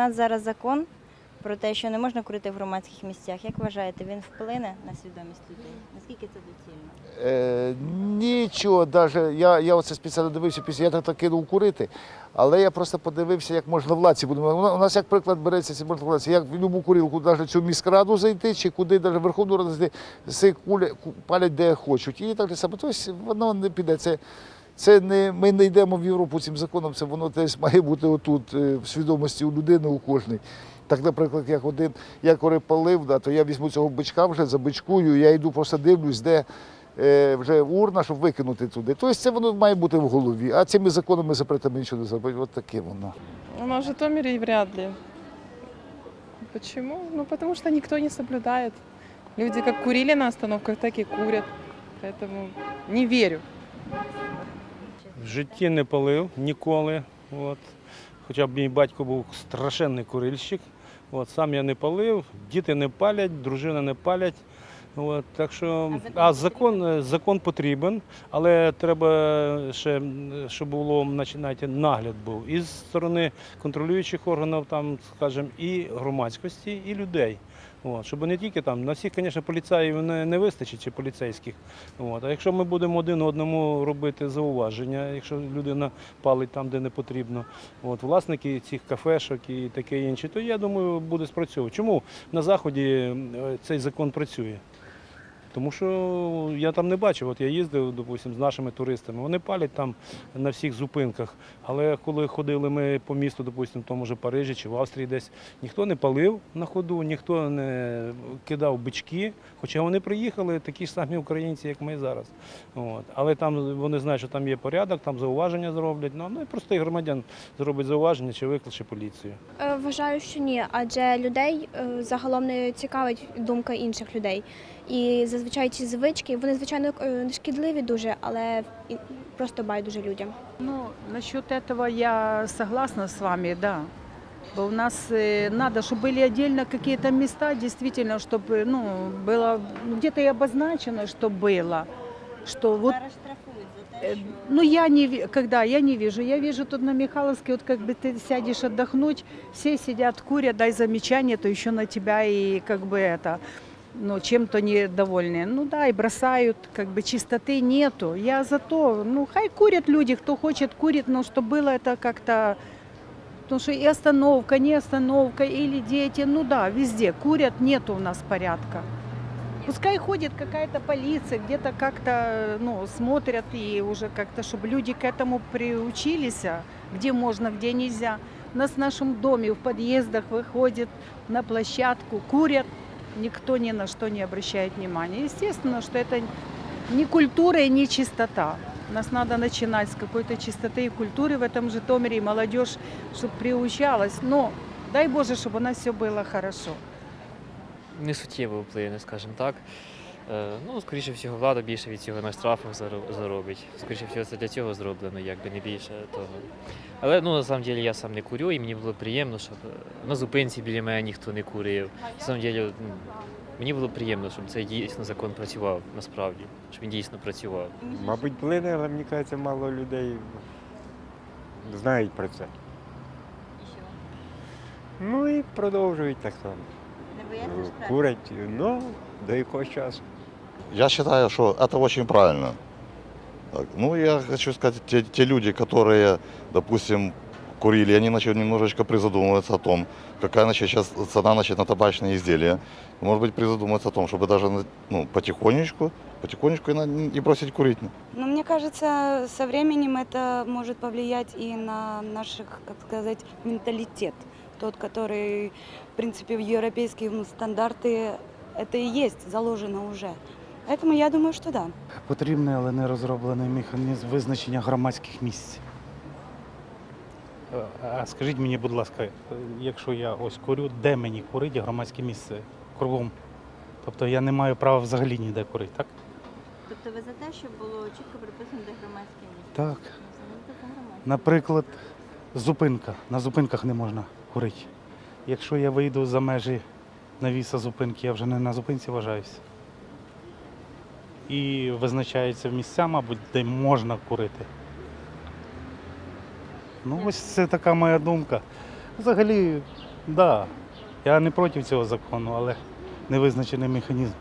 нас зараз закон про те, що не можна курити в громадських місцях. Як вважаєте, він вплине на свідомість людей? Наскільки це доцільно? Е, нічого, даже, я, я оце спеціально дивився, після я так, кинув курити, але я просто подивився, як можна владці буде. У нас- як приклад береться ці можновладці, як в любу курілку, навіть цю міськраду зайти, чи куди, навіть Верховну Раду зайти, куля, палять де хочуть. І так же саме. Тобто воно не піде. Це, це не, ми не йдемо в Європу цим законом, це воно десь має бути отут, е, в свідомості у людини, у кожної. Так, наприклад, як один, я коли палив, да, то я візьму цього бичка вже, забичкую, я йду просто дивлюсь, де е, вже урна, щоб викинути туди. Тобто це воно має бути в голові. А цими законами запретами нічого не зробити. От таке воно. Нас в Житомире вряд ли. Почему? Ну, потому что никто не соблюдает. Люди как курили на остановках, так и курят. Поэтому не верю. В житті не палив ніколи. От. Хоча б мій батько був страшенний курильщик. От. Сам я не палив, діти не палять, дружина не палять. От. Так що, а закон, е, закон потрібен, але треба ще, щоб було значить, нагляд був і з сторони контролюючих органів, там, скажімо, і громадськості, і людей. От, щоб не тільки там, на всіх, звісно, поліцаїв не, не вистачить чи поліцейських. От. А якщо ми будемо один одному робити зауваження, якщо людина палить там, де не потрібно, от, власники цих кафешок і таке інше, то я думаю, буде спрацьовувати. Чому на Заході е, цей закон працює? Тому що я там не бачив, от я їздив, допустим, з нашими туристами, вони палять там на всіх зупинках. Але коли ходили ми по місту, допустим, в тому ж Парижі чи в Австрії десь, ніхто не палив на ходу, ніхто не кидав бички, хоча вони приїхали такі ж самі українці, як ми зараз. От. Але там вони знають, що там є порядок, там зауваження зроблять. Ну, ну і простий громадян зробить зауваження чи викличе поліцію. Е, Вважаю, що ні, адже людей е, загалом не цікавить думка інших людей. І зазвичай ці звички, вони звичайно е, не шкідливі дуже, але і- просто байдуже людям. Ну, насчет этого я согласна с вами, да. Бо У нас э, надо, чтобы были отдельно какие-то места, действительно, чтобы ну, было ну, где-то и обозначено, что было. Что вот, Зараз штрафують за те, э, що ну я не, ви- когда я не вижу, я вижу тут на Михайловске, вот как бы ты сядешь отдохнуть, все сидят, курят, дай замечание, то еще на тебя и как бы это, Ну, чем-то недовольны. Ну да, и бросают, как бы чистоты нету. Я за то, ну, хай курят люди, кто хочет, курит, но чтобы было это как-то, потому что и остановка, не остановка, или дети, ну да, везде курят, нету у нас порядка. Пускай ходит какая-то полиция, где-то как-то ну, смотрят и уже как-то, чтобы люди к этому приучились, а, где можно, где нельзя. У нас в нашем доме, в подъездах выходят на площадку, курят, никто ни на что не обращает внимания. Естественно, что это не культура и не чистота. Нас надо начинать с какой-то чистоты и культуры в этом Житомире, и молодежь, чтобы приучалась. Но дай Боже, чтобы у нас все было хорошо. не суттєво вплине, скажімо так. Е, Ну, скоріше всього, влада більше від цього на штрафах заробить. Скоріше всього, це для цього зроблено, якби не більше того. Але ну, на самом деле я сам не курю, і мені було приємно, щоб е, на зупинці біля мене ніхто не курив. На самом деле, ну, мені було приємно, щоб цей дійсно закон працював насправді, щоб він дійсно працював. Мабуть, плине, але мені кажеться, мало людей знають про це. Ну і продовжують так само. не бояться штрафів? Курять, ну, до якогось часу. Я считаю, что это очень правильно. Так, Ну, я хочу сказать, те, те люди, которые, допустим, курили, они начали немножечко призадумываться о том, какая значит, сейчас цена значит, на табачные изделия. Может быть, призадуматься о том, чтобы даже ну, потихонечку, потихонечку и, на- и бросить курить. Но мне кажется, со временем это может повлиять и на наших, как сказать, менталитет. Тот, который, в принципе, в европейские стандарты это и есть заложено уже. Поэтому я думаю, что да. Потрібний, але не розроблений механізм визначення громадських місць. Е, А скажіть мені, будь ласка, якщо я ось курю, де мені курити громадське місце кругом? Тобто я не маю права взагалі ніде курити, так? Тобто ви за те, щоб було чітко приписано, де громадське місце? Так. Ну. Наприклад, зупинка. На зупинках не можна курити. Якщо я вийду за межі навіса зупинки, я вже не на зупинці вважаюся. І визначаються місця, мабуть, де можна курити. Ну, ось це така моя думка. Взагалі, Да. Я не проти цього закону, але не визначений механізм.